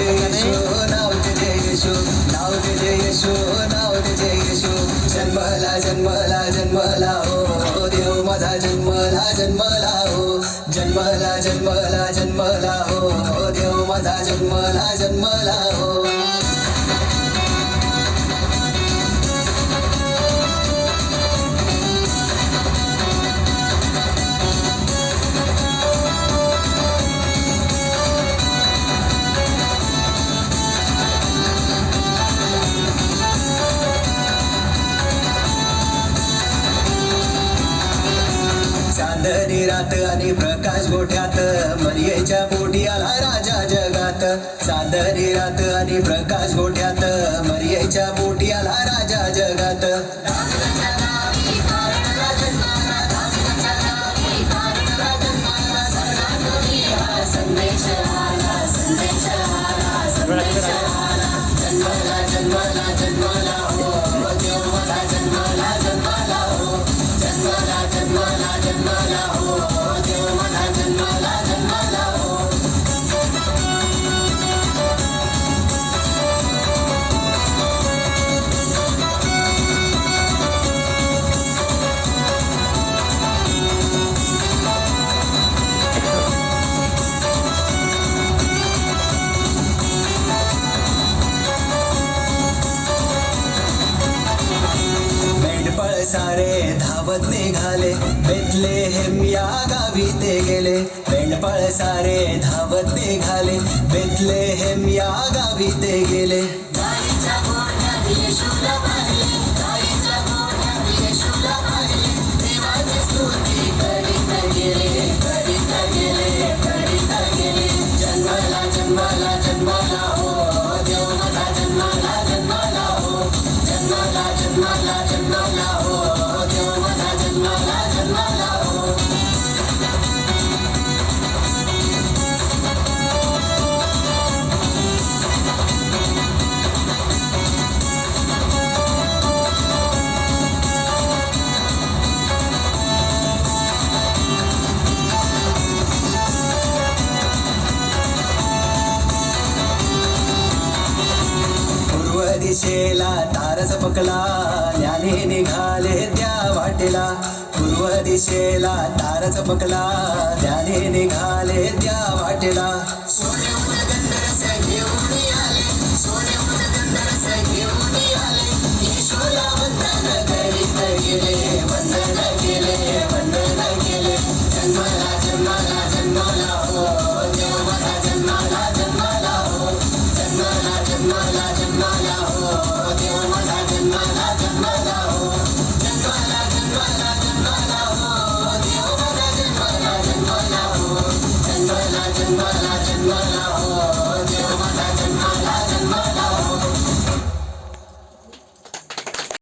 शकला नाही नाव तिथे येशू नाव तिथे येशू नाव तिथे येशू जन्मला जन्मला जन्मला हो, हो देव माझा जन्मला जन्मला हो जन्मला जन्मला जन्मला हो देव माझा जन्मला जन्मला हो. चांदणी रात आणि प्रकाश गोठ्यात मरियेच्या पोटी आला राजा जगात. साध रात आणि प्रकाश गोठ्यात मरियेच्या पोटी आला राजा जगात. मेंढपळ सारे धावत निघाले. बेतले हेम या गावी ते गेले. मेंढपाळ सारे धावत निघाले. बेतले हेम या गावी ते गेले. जन्माला जन्माला दिशेला तारस पकला ज्ञानी निघाले त्या वाटेला. पूर्व दिशेला तारस पकला ज्ञानी निघाले त्या वाटेला. ولا جد له